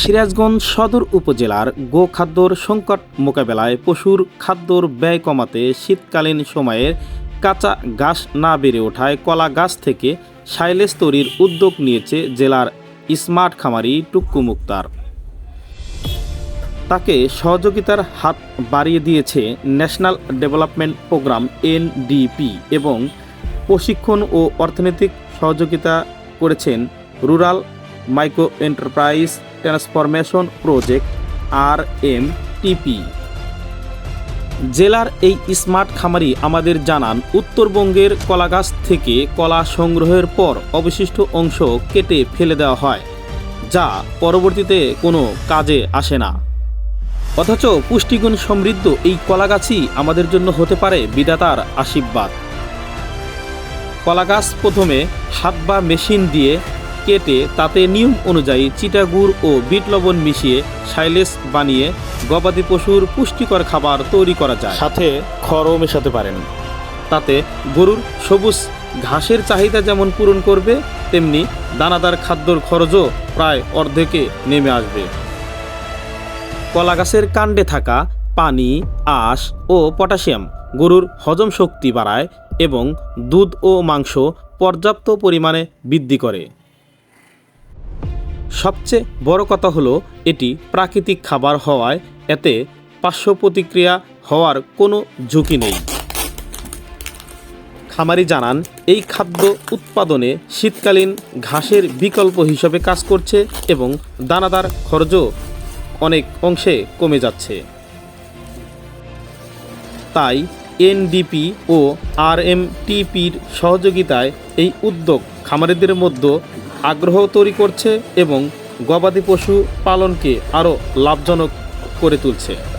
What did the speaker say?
সিরাজগঞ্জ সদর উপজেলার গোখাদ্যর সংকট মোকাবেলায় পশুর খাদ্যর ব্যয় কমাতে শীতকালীন সময়ে কাঁচা ঘাস না বেড়ে ওঠায় কলা গাছ থেকে সাইলেজ তৈরির উদ্যোগ নিয়েছে জেলার স্মার্ট খামারি টুক্কু মুক্তার। তাকে সহযোগিতার হাত বাড়িয়ে দিয়েছে ন্যাশনাল ডেভেলপমেন্ট প্রোগ্রাম এনডিপি এবং প্রশিক্ষণ ও অর্থনৈতিক সহযোগিতা করেছেন rural micro enterprise transformation project R M TP জেলার এই স্মার্ট খামারি আমাদের জানান, উত্তরবঙ্গের কলাগাছ থেকে কলা সংগ্রহের পর অবশিষ্ট অংশ কেটে ফেলে দেওয়া হয়, যা পরবর্তীতে কোনো কাজে আসে না। অথচ পুষ্টিগুণ সমৃদ্ধ এই কলাগাছই আমাদের জন্য হতে পারে বিধাতার আশীর্বাদ। কলাগাছ প্রথমে হাত বা মেশিন দিয়ে কেটে তাতে নিয়ম অনুযায়ী চিটাগুড় ও বিট লবণ মিশিয়ে সাইলেস বানিয়ে গবাদি পশুর পুষ্টিকর খাবার তৈরি করা যায়। সাথে খড়ও মেশাতে পারেন। তাতে গরুর সবুজ ঘাসের চাহিদা যেমন পূরণ করবে তেমনি দানাদার খাদ্যর খরচও প্রায় অর্ধেকে নেমে আসবে। কলা গাছের কাণ্ডে থাকা পানি আঁশ ও পটাশিয়াম গরুর হজম শক্তি বাড়ায় এবং দুধ ও মাংস পর্যাপ্ত পরিমাণে বৃদ্ধি করে। সবচেয়ে বড় কথা হলো, এটি প্রাকৃতিক খাবার হওয়ায় এতে পার্শ্ব প্রতিক্রিয়া হওয়ার কোনো ঝুঁকি নেই। খামারি জানান, এই খাদ্য উৎপাদনে শীতকালীন ঘাসের বিকল্প হিসেবে কাজ করছে এবং দানাদার খরচও অনেক অংশে কমে যাচ্ছে। তাই এনডিপি ও আরএমটিপির সহযোগিতায় এই উদ্যোগ খামারিদের মধ্যে আগ্রহ তৈরি করছে এবং গবাদি পশু পালনকে আরও লাভজনক করে তুলছে।